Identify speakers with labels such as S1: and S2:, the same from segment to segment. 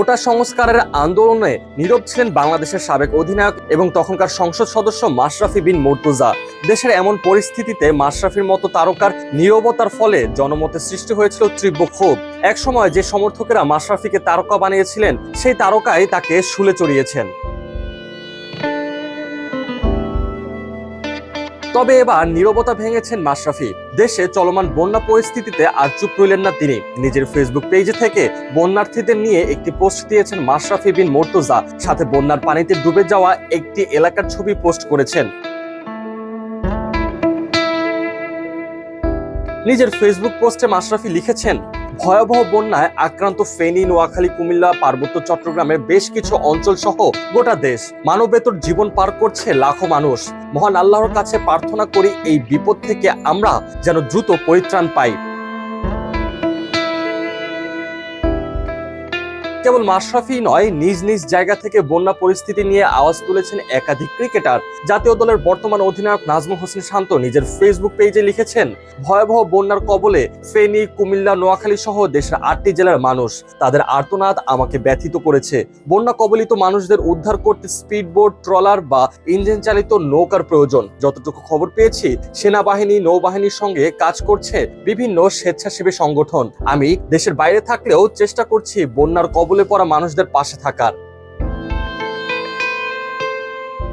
S1: কোটা সংস্কারের আন্দোলনে নীরব ছিলেন বাংলাদেশের সাবেক অধিনায়ক এবং তখনকার সংসদ সদস্য মাশরাফি বিন মর্তুজা। দেশের এমন পরিস্থিতিতে মাশরাফির মতো তারকার নীরবতার ফলে জনমতে সৃষ্টি হয়েছিল তীব্র ক্ষোভ। একসময় যে সমর্থকেরা মাশরাফিকে তারকা বানিয়েছিলেন, সেই তারকাই তাকে শুলে চড়িয়েছেন। তবে এবার নীরবতা ভেঙেছেন মাশরাফি। দেশে চলমান বন্যা পরিস্থিতিতে আর চুপ রইলেন না তিনি। নিজের ফেসবুক পেজে থেকে বন্যার্থীদের নিয়ে একটি পোস্ট দিয়েছেন মাশরাফি বিন মর্তুজা। সাথে বন্যার পানিতে ডুবে যাওয়া একটি এলাকার ছবি পোস্ট করেছেন। নিজের ফেসবুক পোস্টে মাশরাফি লিখেছেন ভয়াবহ বন্যায় আক্রান্ত ফেনী, নোয়াখালী, কুমিল্লা, পার্বত্য চট্টগ্রামের বেশ কিছু অঞ্চল সহ গোটা দেশ। মানবেতর জীবন পার করছে লাখো মানুষ। মহান আল্লাহর কাছে প্রার্থনা করি এই বিপদ থেকে আমরা যেন দ্রুত পরিত্রাণ পাই। কেবল মাশরাফি নয়, নিজ নিজ জায়গা থেকে বন্যা পরিস্থিতি নিয়ে আওয়াজ তুলেছেন একাধিক ক্রিকেটার। জাতীয় দলের বর্তমান অধিনায়ক নাজমুল হোসেন শান্ত নিজের ফেসবুক পেজে লিখেছেন, ভয়াবহ বন্যার কবলে ফেনী, কুমিল্লা, নোয়াখালী সহ দেশের আটটি জেলার মানুষ, তাদের আর্তনাদ আমাকে ব্যথিত করেছে। বন্যা কবলিত মানুষদের উদ্ধার করতে স্পিডবোট, ট্রলার বা ইঞ্জিন চালিত নৌকার প্রয়োজন। যতটুকু খবর পেয়েছি, সেনাবাহিনী, নৌবাহিনীর সঙ্গে কাজ করছে বিভিন্ন স্বেচ্ছাসেবী সংগঠন। আমি দেশের বাইরে থাকলেও চেষ্টা করছি বন্যার কবলে পড়া মানুষদের পাশে থাকার।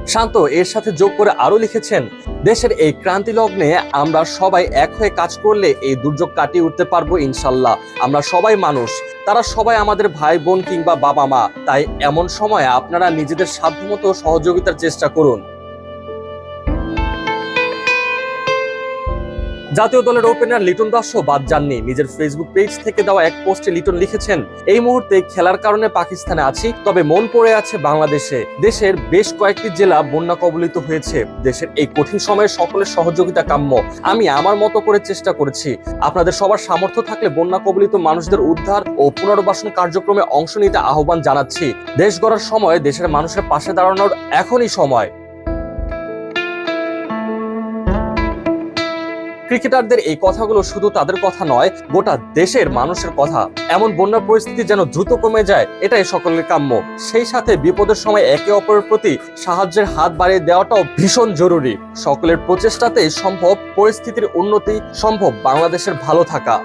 S1: শান্ত, এর সাথে যোগ করে আরও লিখেছেন, দেশের এই ক্রান্তি লগ্নে আমরা সবাই এক হয়ে কাজ করলে এই দুর্যোগ কাটিয়ে উঠতে পারব ইনশাল্লাহ। আমরা সবাই মানুষ, তারা সবাই আমাদের ভাই, বোন কিংবা বাবা মা। তাই এমন সময় আপনারা নিজেদের সাধ্যমতো সহযোগিতার চেষ্টা করুন। জাতীয় দলের ওপেনার লিটন দাসও বাদ যাননি। নিজের ফেসবুক পেজ থেকে দেওয়া এক পোস্টে লিটন লিখেছেন, এই মুহূর্তে খেলার কারণে পাকিস্তানে আছি, তবে মন পড়ে আছে বাংলাদেশে। দেশের বেশ কয়েকটি জেলা বন্যা কবলিত হয়েছে। দেশের এই কঠিন সময়ে সকলের সহযোগিতা কাম্য। আমি আমার মতো করে চেষ্টা করেছি। আপনাদের সবার সামর্থ্য থাকলে বন্যা কবলিত মানুষদের উদ্ধার ও পুনর্বাসন কার্যক্রমে অংশ নিতে আহ্বান জানাচ্ছি। দেশ গড়ার সময় দেশের মানুষের পাশে দাঁড়ানোর এখনই সময়। ক্রিকেটারদের এই কথাগুলো শুধু তাদের কথা নয়, গোটা দেশের মানুষের কথা। এমন বন্যা পরিস্থিতি যেন দ্রুত কমে যায়, এটাই সকলের কাম্য। সেই সাথে বিপদের সময় একে অপরের প্রতি সাহায্যের হাত বাড়িয়ে দেওয়াটাও ভীষণ জরুরি। সকলের প্রচেষ্টাতেই সম্ভব, পরিস্থিতির উন্নতি সম্ভব, বাংলাদেশের ভালো থাকা।